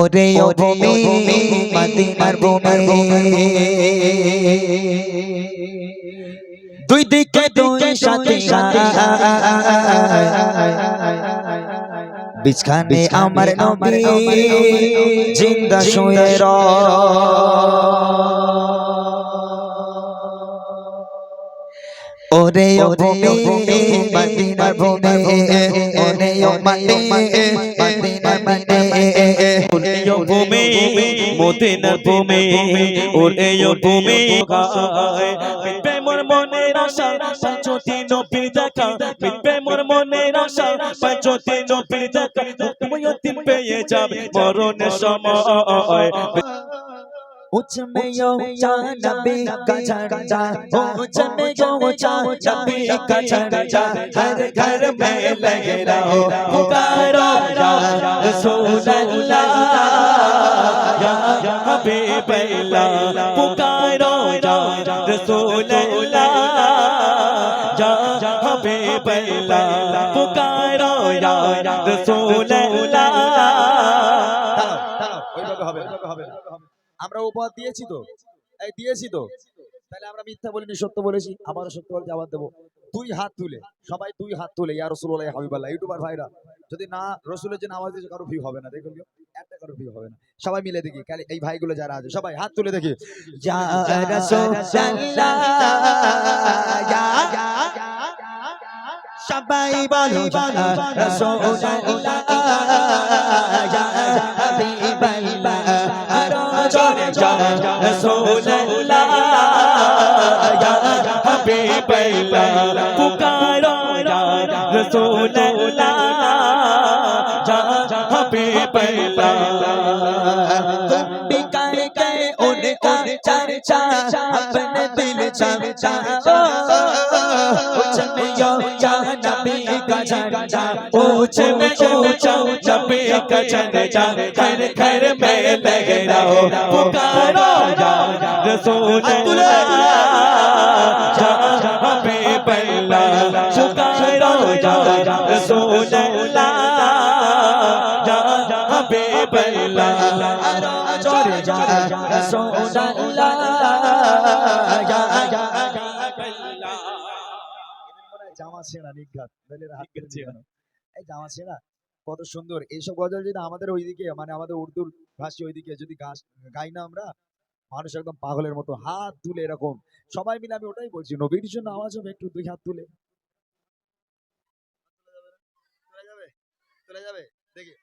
ওরে ও ভূমি মদিনার ভূমি দুই দিকে দুই সাথে বিছখানে আমার নবী জিন্দা শুয়ে ওরে ও ভূমি মদিনার ভূমি ওরে ও মাটি মদিনার ওরেও ভূমি মিটবে মোর মনের আশা, পাঁচটি নবীর দেখা। মিটবে মোর মনের আশা, পাঁচটি মরণের সময়। उच में यो चा नबी का झंडा उच में यो चा नबी का झंडा हर घर में लगे रहो पुकारो या रसूल अल्लाह या हबीब अल्लाह पुकारो या रसूल अल्लाह या हबीब अल्लाह पुकारो या रसूल আমরা উপহার দিয়েছি তো এই দিয়েছি তো তাহলে আমরা মিথ্যা বলিনি সত্য বলেছি আবারও সত্য বলছি আবার দেবো দুই হাত তুলে সবাই দুই হাত তুলে ইয়া রসুল হাবিবাল্লাহ ইউটিউবার ভাইরা যদি না রসুলের জন্য নামাজ দিয়েছে কারও ভিউ হবে না দেখুন একটা কারও ভিউ হবে না সবাই মিলে দেখি খালি এই ভাইগুলো যারা আছে সবাই হাত তুলে দেখি সবাই বলি বলি রসুল্লাহ یا رسول اللہ یا حبیب اللہ پکارو یا رسول اللہ یا حبیب اللہ تم بھی کر کے ان کا چرچا اپنے دل چرچا اوچ میں اوچا اوچا پہ کچن جا گھر گھر میں لگ رہا ہو پکار रसूल अल्लाह या हबीब अल्लाह पुकारो या रसूल अल्लाह या हबीब अल्लाह আরো জোরে যা রাসূল আল্লাহ ইয়া ইয়া জামা ছেঁড়া নিঘাত দলের হাত তুলে কেন? এই জামা ছেঁড়া কত সুন্দর এইসব গজল যদি আমাদের ওইদিকে মানে আমাদের উর্দুর ভাষী ওইদিকে যদি গাছ গাই না আমরা মানুষ একদম পাগলের মতো হাত তুলে এরকম। সবাই মিলে আমি ওটাই বলছি নবীর জন্য আওয়াজ হবে একটু দুই হাত তুলে। যাবে? দেখি।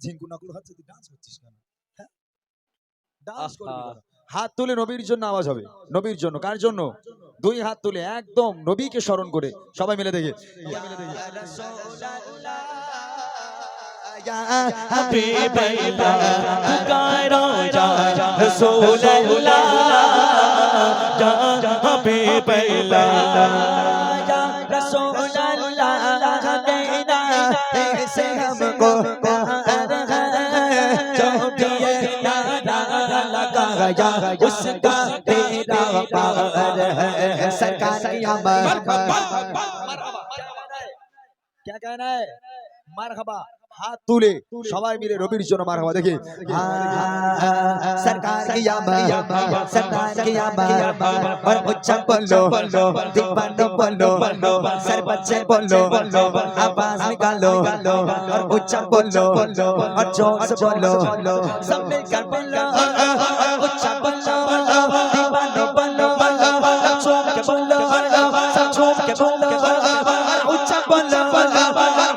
ঝিঙ্কু ডান্স করছিস কেন? হ্যাঁ? ডান্স করবি হাত তুলে নবীর জন্য আওয়াজ হবে। নবীর জন্য কার জন্য? দুই হাত তুলে একদম নবীকে স্মরণ করে সবাই মিলে দেখে সবাই सरकार की अमर क्या कहना है মারহাবা হাত তুলে সবাই মিলে রবির জন্য মারহাবা দেখি सरकार की अमर सरकार की अमर और उच्चा बोलो दीवानो बोलो सर बच्चे बोलो आवाज निकालो और उच्चा बोलो और जोर से बोलो বলো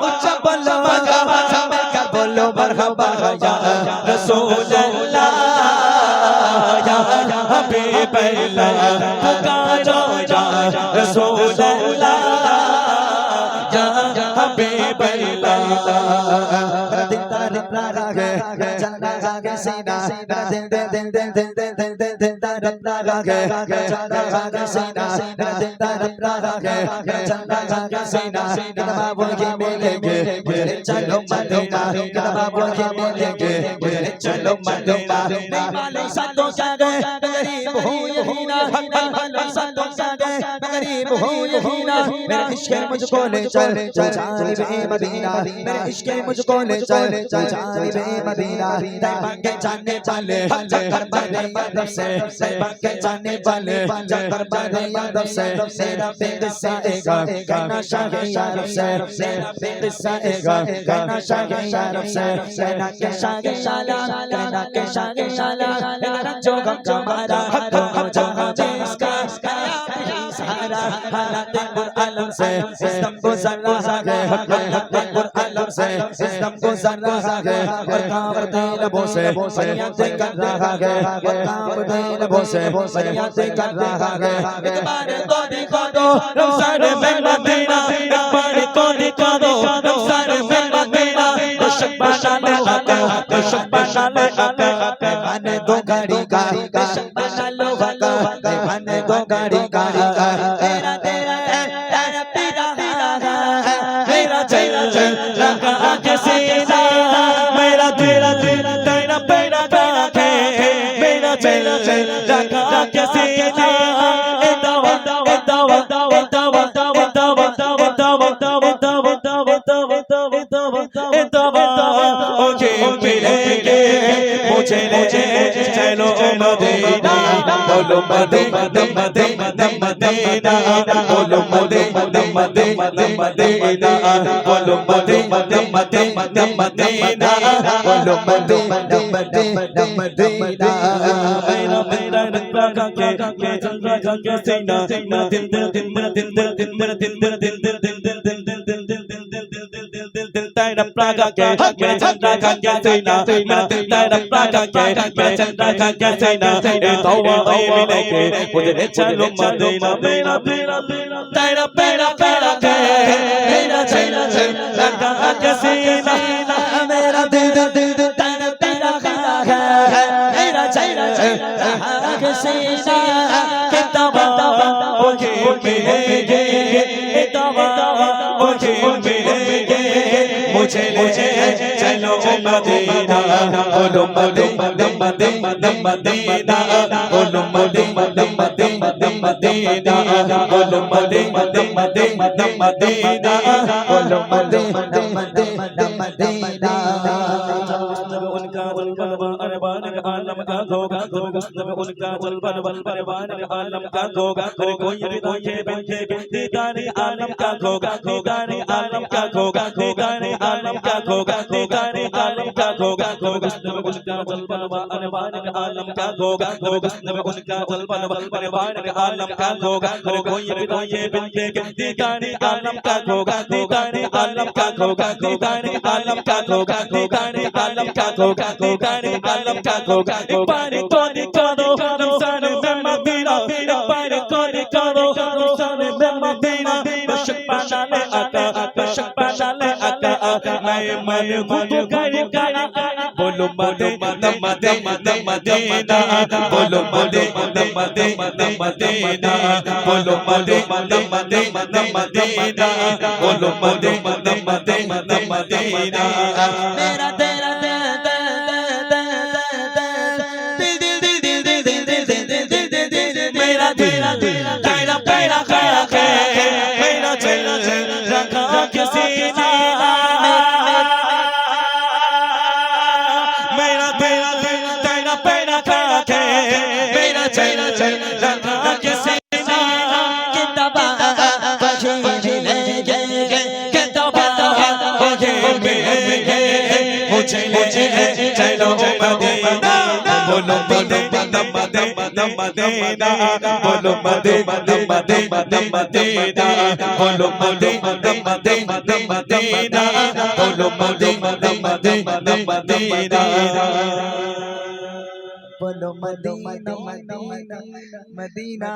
উচ্চ বলো সামনে কা বলো বরহবা सीना मेरा दिल दिल दिल दिल दिल दिल दिल दिल दिल तड़प रहा है मेरा चंदा का सीना मेरा दिल तड़प रहा है मेरा चंदा का सीना मेरा बाबू के मिलेंगे मुझे चलो मदीना मेरा बाबू के मिलेंगे मुझे चलो मदीना नहीं मालूम सातों क्या गए मैं गरीब हूँ यही ना नहीं मालूम सातों क्या गए मैं गरीब हूँ यही ना मेरे इश्क है मुझको ले चल चल जानिबे मदीना मेरे इश्क है मुझको ले चल चल जानिबे मदीना तैबा के जाने वाले चक्कर बने यादव से तैबा के जाने वाले चक्कर बने यादव से मेरा बिंद साएगा कहना शाह यारब से मेरा बिंद साएगा कहना शाह यारब से कहना के शाह शाला कहना के शाह शाला मेरा जो गम जमारा हक जहां जिसका सारा हालत आलम से सिस्टम को जरा है हालत आलम से सिस्टम को जरा है और कावर दे लबों से सनिया से कर रहा है और कावर दे लबों से सनिया से कर रहा है एक बार तो दिखा दो रमजान में मदीना एक बार तो दिखा दो रमजान में मदीना दशक बशाले आते दशक बशाले आते आने दो घड़ी का दशक बशाले রাখা কেসে না এ দাওয়া এ দাওয়া এ দাওয়া এ দাওয়া এ দাওয়া এ দাওয়া এ দাওয়া এ দাওয়া এ দাওয়া এ দাওয়া এ দাওয়া ও যে মিলে গে মুঝে মদিনা বলো মদিনা মদিনা মদিনা বলো মদিনা মদিনা মদিনা বলো মদিনা মদিনা মদিনা বলো মদিনা মদিনা মদিনা মেরা মেরা রক্তা কা কে কে চন্দ্রা কা কে সিনা দিন দিন দিন দিন দিন দিন দিন দিন দিন দিন দিন দিন দিন দিন Dairam Praga ke Mera Chandra Khan ke Saina Mera Dairam Praga ke Mera Chandra Khan ke Saina E Tawa Aye Mine ke Mujhe Chalo Madina Dairam Dairam Pera Pera ke Mera Chaina Chaina Khan ke Saina Mera Dairam Dairam Dairam Dairam Khan ke Mera Chaina Chaina Khan ke Saina Kitaba Okay Okay ছেড়ে চলো Medina ওলো Medina Medina Medina ওলো Medina Medina Medina ওলো Medina Medina Medina ওলো Medina Medina Medina उनका उनका urban आलम का धोखा दोगा में उनका जलवन बल परवान आलम का दोगा अरे कोई भी देखे बिंदे दीदारे आलम का दोगा दीदारे आलम का दोगा दीदारे आलम का दोगा दीदारे आलम का दोगा दोगा में उनका जलवन बल परवान आलम का दोगा दोगा में उनका जलवन बल परवान आलम का दोगा अरे कोई भी देखे बिंदे दीदारे आलम का दोगा दीदारे आलम का दोगा दीदारे आलम का दोगा दीदारे आलम का दोगा दीदारे आलम का दोगा पानी করে করো রমজানে মেমাবিরা একবার করে করো রমজানে মেমাবিরা বশক বানালে আকা বশক বানালে আকা আয় মন খুদ করে কারা বলো মদে মদে মদে মদে না বলো মদে মদে মদে মদে না বলো মদে মদে মদে মদে না বলো মদে মদে মদে মদে না মেরা मेरा चेहरा चेहरा के से चलो मदीना बोलो बोलो बदम बदम बदम मदीना बोलो मदे मदे मदे मदम मदीना बोलो मदे मदम मदे मदम मदीना बोलो मदे मदम मदे मदम मदीना বলো মদিনা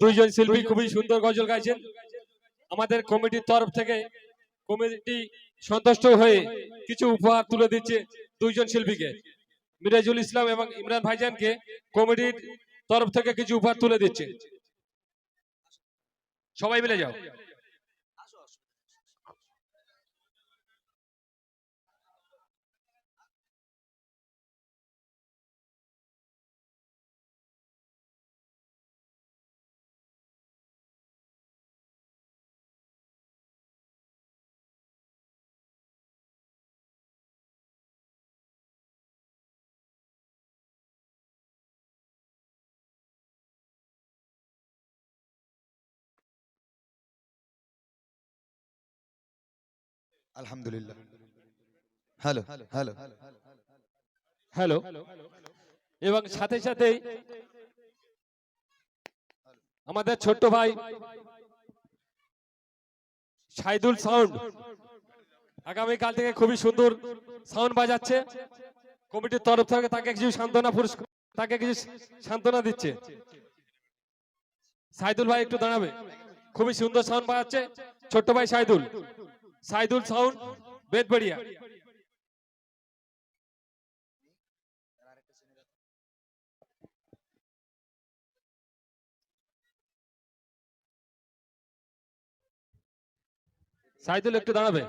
দুইজন শিল্পী খুবই সুন্দর গজল গাইছেন। আমাদের কমিটির তরফ থেকে কমিটি সন্তুষ্ট হয়ে কিছু উপহার তুলে দিচ্ছে দুইজন শিল্পীকে। মিরাজুল ইসলাম এবং ইমরান ভাইজানকে কমিটির তরফ থেকে কিছু উপহার তুলে দিচ্ছে। সবাই মিলে যাও। আলহামদুলিল্লাহ। Hello hello. হ্যালো। এবং সাথে সাথে আমাদের ছোট্ট ভাই সাইদুল সাউন্ড। আগামীকাল থেকে খুবই সুন্দর সাউন্ড বাজাচ্ছে। কমিটির তরফ থেকে তাকে কিছু সান্ত্বনা পুরস্কার, তাকে কিছু সান্ত্বনা দিচ্ছে। সাইদুল ভাই একটু দাঁড়াবে। খুবই সুন্দর সাউন্ড বাজাচ্ছে। ছোট্ট ভাই সাইদুল। সাইদুল সাউন্ড বেদবড়িয়া সাইদুল একটু দাঁড়াবে